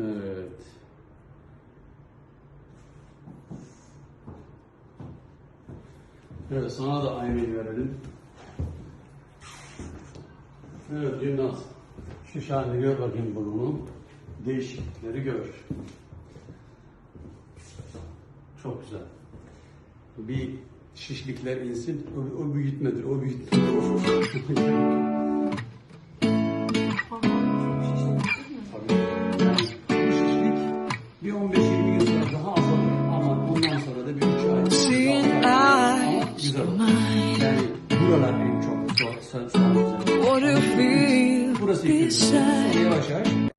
Evet. Evet sana da aynayı verelim. Evet Yılmaz. Şu şahane gör bakayım burnunu. Değişiklikleri gör. Çok güzel. Bir şişlikler insin. O, o büyütmedir. O büyütmedir. buralar en çok zor, Burası beside yavaş yavaş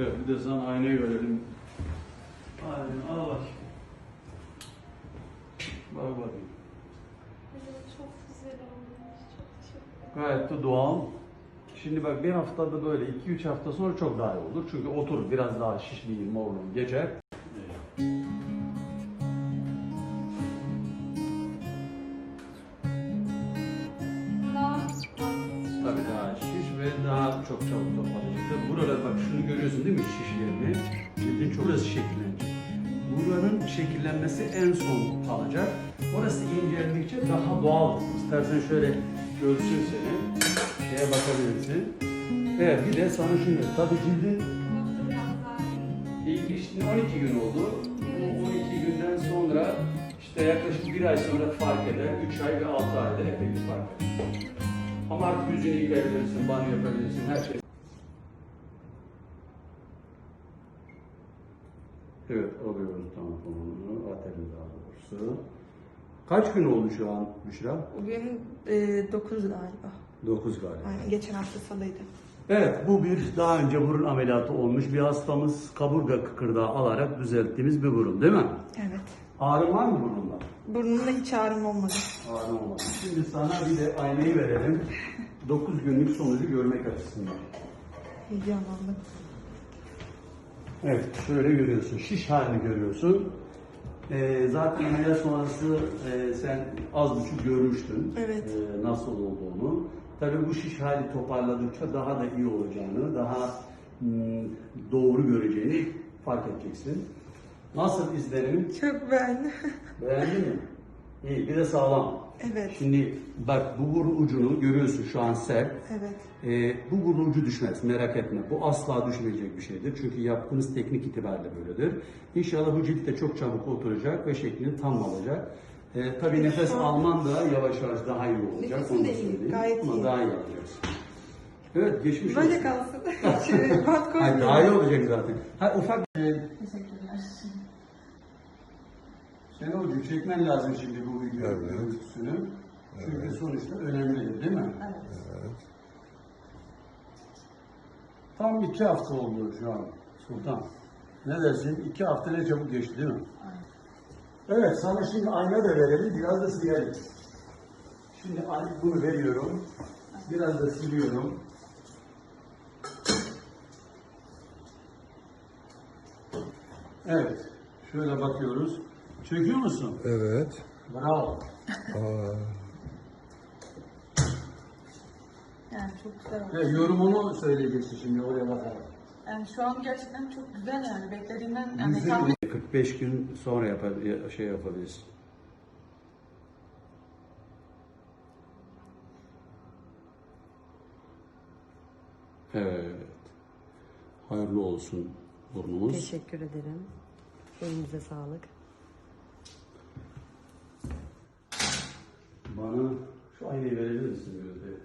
Evet, bir de sana aynayı verelim. Aynen, al bak. Bak bakayım. Çok güzel olmuş. Çok teşekkür Gayet de doğal. Şimdi bak bir haftada böyle 2-3 hafta sonra çok daha iyi olur. Çünkü otur biraz daha şişliğin, morluğun geçer. Görüyorsun değil mi şişlerini? Çok burası şekillenecek. Buranın şekillenmesi en son kalacak. Orası inceldikçe daha doğal. İstersen şöyle görsün seni. Şeye bakabilirsin. Evet bir de sana şunu tabii cildin. İlk işte 12 gün oldu. Bu 12 günden sonra işte yaklaşık bir ay sonra fark eder. 3 ay ve 6 ayda epey bir fark eder. Ama artık yüzünü yıkayabilirsin, banyo yapabilirsin, her şey. Evet, alıyoruz tamponunu, aterin daha doğrusu. Kaç gün oldu şu an Büşra? Bugün e, 9 galiba. 9 galiba. Aynen geçen hafta salıydı. Evet, bu bir daha önce burun ameliyatı olmuş bir hastamız kaburga kıkırdağı alarak düzelttiğimiz bir burun değil mi? Evet. Ağrı var mı burnunda? Burnumda hiç ağrım olmadı. Ağrı olmadı. Şimdi sana bir de aynayı verelim. 9 günlük sonucu görmek açısından. Heyecanlandım. Evet, şöyle görüyorsun. Şiş halini görüyorsun. Ee, zaten ameliyat sonrası e, sen az buçuk görmüştün. Evet. e, nasıl olduğunu. Tabii bu şiş hali toparladıkça daha da iyi olacağını, daha mm, doğru göreceğini fark edeceksin. Nasıl izlenim? Çok beğendim. Beğendin mi? İyi, bir de sağlam. Evet. Şimdi bak bu burun ucunu görüyorsun şu an sert. Evet. Ee, bu burun ucu düşmez merak etme. Bu asla düşmeyecek bir şeydir. Çünkü yaptığınız teknik itibariyle böyledir. İnşallah bu cilt de çok çabuk oturacak ve şeklini tam alacak. Ee, tabii nefes alman da yavaş yavaş daha iyi olacak. Nefesim onu de iyi, söyleyeyim. gayet Ama iyi. daha iyi alacaksın. Evet geçmiş Böyle olsun. kalsın. Bant Hayır, daha iyi olacak zaten. Ha, ufak Teşekkürler. Sen ucu çekmen lazım şimdi bu video Evet. görüntüsünü. Çünkü sonuçta önemli değil mi? Evet. Tam iki hafta oldu şu an Sultan. Ne dersin? İki hafta ne çabuk geçti değil mi? Evet, sana şimdi ayna da verelim, biraz da silelim. Şimdi bunu veriyorum, biraz da siliyorum. Evet, şöyle bakıyoruz. Çekiyor musun? Evet. Bravo. Aa, Yani çok güzel oldu. Evet, yorumunu söyleyeceksin şimdi oraya bakarak. Yani şu an gerçekten çok güzel yani beklediğimden yani Yüzde tahmin 45 gün sonra yapab- şey yapabilirsin. Evet. Hayırlı olsun burnumuz. Teşekkür ederim. Elinize sağlık. Bana Şu aynayı verebilir misin Gözde?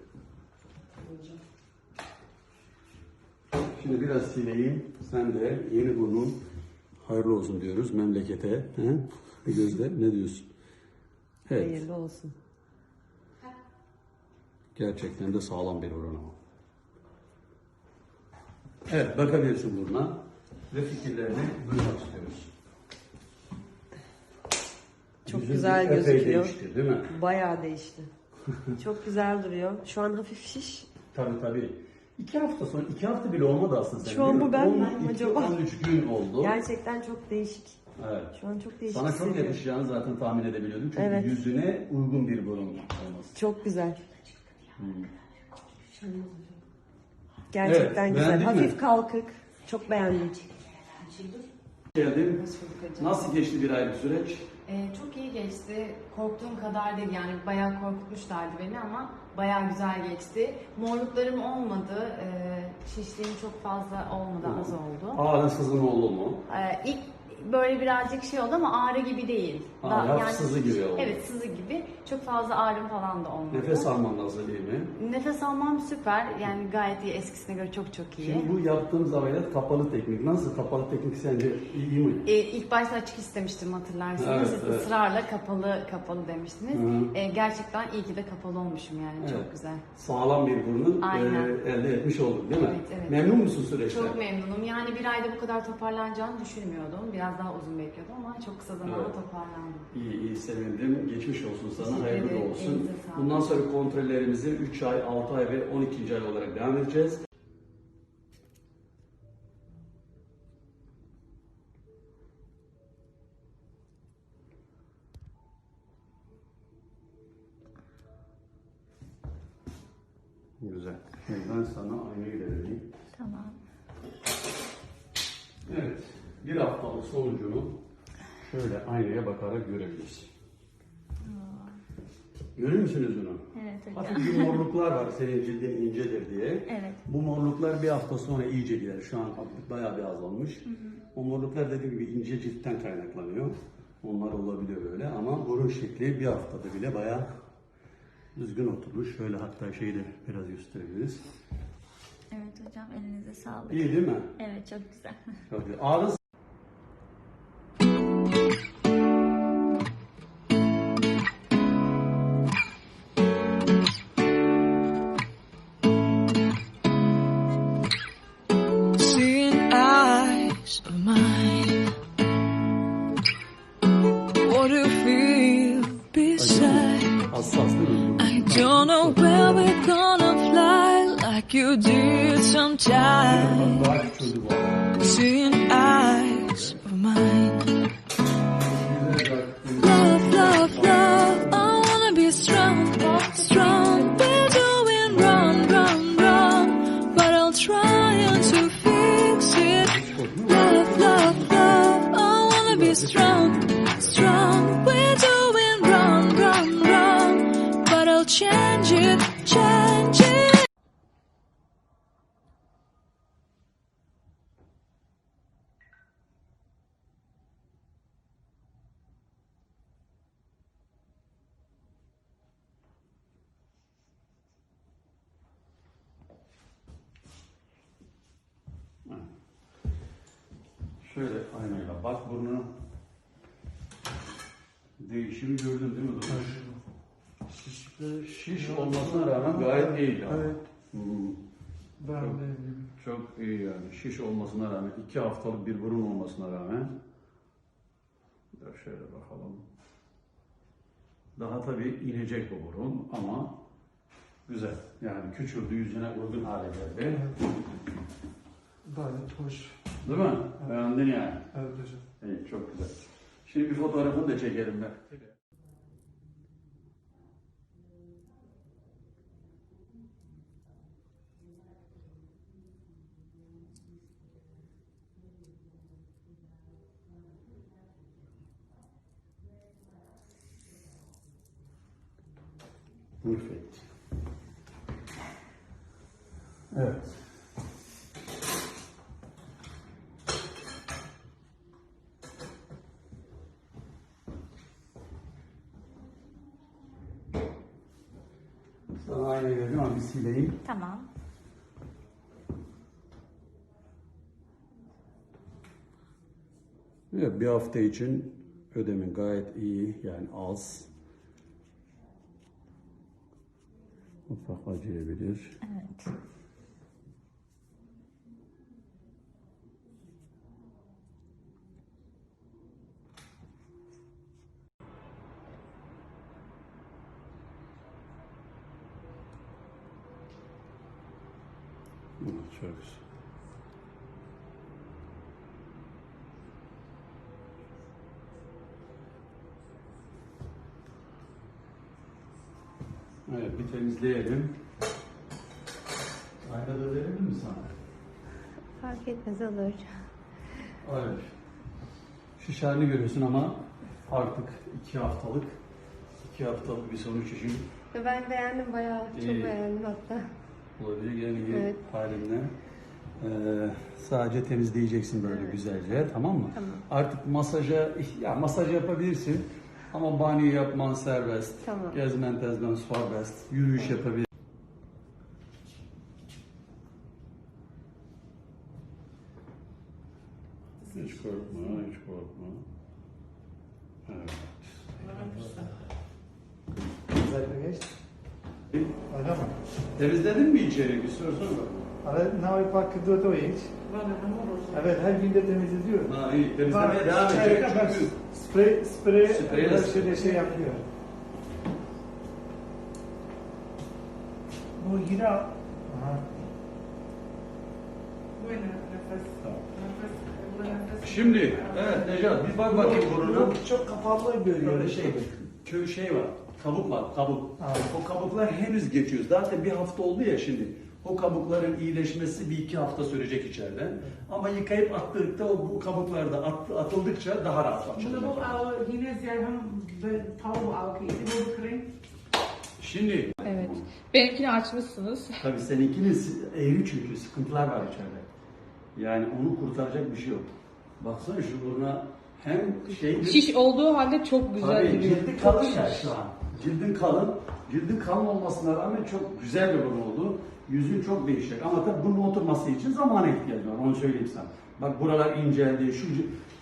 Şimdi biraz sileyim. Sen de yeni burnun hayırlı olsun diyoruz memlekete. He? Gözde ne diyorsun? Evet. Hayırlı olsun. Gerçekten de sağlam bir oran ama. Evet bakabilirsin burnuna ve fikirlerini duymak istiyoruz. Güzel epey gözüküyor. değişti değil mi? Bayağı değişti. Çok güzel duruyor. Şu an hafif şiş. Tabii tabii. İki hafta sonra, iki hafta bile olmadı aslında. Şu an bu ben miyim 12, acaba? 13 gün oldu. Gerçekten çok değişik. Evet. Şu an çok değişik Sana çok hissediyorum. yakışacağını zaten tahmin edebiliyordum. Çünkü Evet. yüzüne uygun bir burun olması. Çok güzel. Gerçekten Evet, güzel. beğendin mi? Hafif kalkık. Çok beğendim. Geldin. Nasıl geçti bir aylık süreç? Ee, çok iyi geçti. Korktuğum kadar değil yani bayağı korkutmuşlardı beni ama bayağı güzel geçti. Morluklarım olmadı. Ee, şişliğim çok fazla olmadı, az oldu. Ağrın sızın oldu mu? Ee, ilk böyle birazcık şey oldu ama ağrı gibi değil. Ağrı, hafif sızı gibi oldu. Evet sızı gibi. Çok fazla ağrım falan da olmadı. Nefes alman nasıl iyi mi? Nefes almam süper. Yani gayet iyi. Eskisine göre çok çok iyi. Şimdi bu yaptığımız ameliyat kapalı teknik. Nasıl kapalı teknik sence iyi mi? Ee, ilk başta açık istemiştim hatırlarsınız. Evet, Siz evet. ısrarla kapalı kapalı demiştiniz. Hı. Ee, gerçekten iyi ki de kapalı olmuşum yani. Evet. Çok güzel. Sağlam bir burnun Aynen. e, elde etmiş olduk değil mi? Evet, evet. Memnun musun süreçten? Çok memnunum. Yani bir ayda bu kadar toparlanacağını düşünmüyordum. Biraz daha uzun bekliyordum ama çok kısa zamanda Evet. toparlandım. İyi iyi sevindim. Geçmiş olsun sana. Teşekkür Hayırlı ederim. olsun. Bundan sonra kontrollerimizi 3 ay, 6 ay ve 12. ay olarak devam edeceğiz. Sonucunu şöyle aynaya bakarak görebilirsin. Görüyor musunuz bunu? Evet hocam. Hafif bir morluklar var senin cildin incedir diye. Evet. Bu morluklar bir hafta sonra iyice gider. Şu an bayağı bir azalmış. O morluklar dediğim gibi ince ciltten kaynaklanıyor. Onlar olabiliyor böyle ama burun şekli bir haftada bile bayağı düzgün oturmuş. Şöyle hatta şeyi de biraz gösterebiliriz. Evet hocam elinize sağlık. İyi değil mi? Evet çok güzel. Çok iyi. Ağrı Şöyle aynayla bak burnunu. Değişimi gördün değil mi? Şiş, şiş olmasına rağmen gayet iyi. yani. Evet. Hmm, Ben de Çok iyi yani. Şiş olmasına rağmen, iki haftalık bir burun olmasına rağmen. Dur şöyle bakalım. Daha tabii inecek bu burun ama güzel. Yani küçüldü, yüzüne uygun hale geldi. gayet hoş. Değil mi? Beğendin yani. Evet hocam. İyi, çok güzel. Şimdi bir fotoğrafını da çekelim ben. Perfect. Evet. Sana aynayı verdim ama bir sileyim. Tamam. Evet, bir hafta için ödemin gayet iyi yani az. Ufak acıyabilir. Evet. Evet, çok güzel. Evet, bir temizleyelim. Aynada verebilir mi sana? Fark etmez olur. Evet. Şiş halini görüyorsun ama artık iki haftalık, iki haftalık bir sonuç için Ben beğendim bayağı. Çok beğendim hatta. Olabilir. Yani iyi Evet. halinde. Ee, sadece temizleyeceksin böyle güzelce tamam mı? Tamam. Artık masaja, ya masaj yapabilirsin ama banyo yapman serbest. Tamam. Gezmen tezmen serbest. Yürüyüş yapabilirsin. Hiç korkma, hiç korkma. Evet. Güzel geçti. Öyle mi? Temizledin mi içeri? Bir sorsana bakalım. Ale now pak do to iść. Evet her gün de temizliyorum. Ha iyi, temizlemeye devam edecek çünkü Sprey, sprey, Spreyle her şeyde şey yapıyor. Bu yine... Aha. Şimdi, evet Necat bir bak bakayım burnuna. Çok kapalı görüyor. Böyle şey, köy şey var, kabuk var, kabuk. Evet. O kabuklar henüz geçiyor. Zaten bir hafta oldu ya şimdi. O kabukların iyileşmesi bir iki hafta sürecek içeride. Ama yıkayıp attıkta o bu kabuklar da at- atıldıkça daha rahat açılacak. bu al, yine zerham ve tavuğu al ki bu. Şimdi, Evet. Benimkini açmışsınız. tabii seninkinin eğri çünkü sıkıntılar var içeride. Yani onu kurtaracak bir şey yok. Baksana şu buruna hem şey... Şiş olduğu halde çok güzel Tabii duruyor. cildi Çok kalın ya şu an. Cildin kalın. Cildin kalın olmasına rağmen çok güzel bir burun oldu. Yüzün çok değişecek. Ama tabii bunun oturması için zamana ihtiyacı var. Onu söyleyeyim sana. Bak buralar inceldi. Şu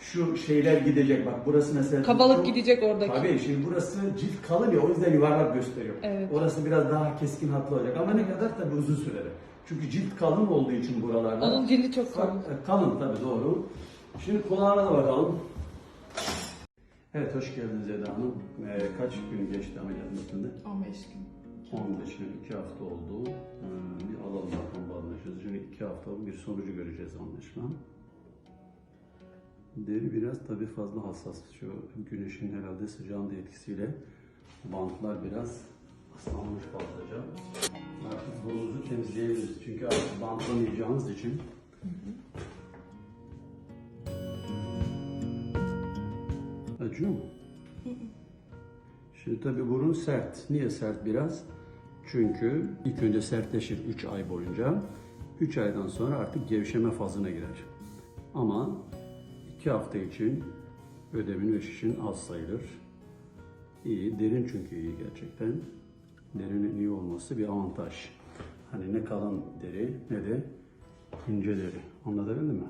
şu şeyler gidecek. Bak burası mesela... Kabalık çok- gidecek oradaki. Tabii şimdi burası cilt kalın ya o yüzden yuvarlak gösteriyor. Evet. Orası biraz daha keskin hatlı olacak. Ama ne kadar tabii uzun sürede. Çünkü cilt kalın olduğu için buralarda. Onun cildi çok kalın. Fa- Kalın tabii doğru. Şimdi kulağına da bakalım. Evet hoş geldiniz Eda Hanım. Ee, kaç gün geçti ameliyatın üstünde? 15 gün. 15 gün, 2 hafta oldu. Ee, bir alalım bakalım bu anlaşıldı. Şimdi 2 haftalık bir sonucu göreceğiz anlaşılan. Deri biraz tabii fazla hassas. Şu güneşin herhalde sıcağın da etkisiyle bantlar biraz ıslanmış fazlaca. Artık burnunuzu temizleyebiliriz. Çünkü artık bantlamayacağınız için Acıyor mu? Şimdi tabii burun sert. Niye sert biraz? Çünkü ilk önce sertleşir 3 ay boyunca. 3 aydan sonra artık gevşeme fazına girer. Ama 2 hafta için ödemin ve şişin az sayılır. İyi, derin çünkü iyi gerçekten. Derinin iyi olması bir avantaj. Hani ne kalın deri ne de ince deri. Anlatabildim mi?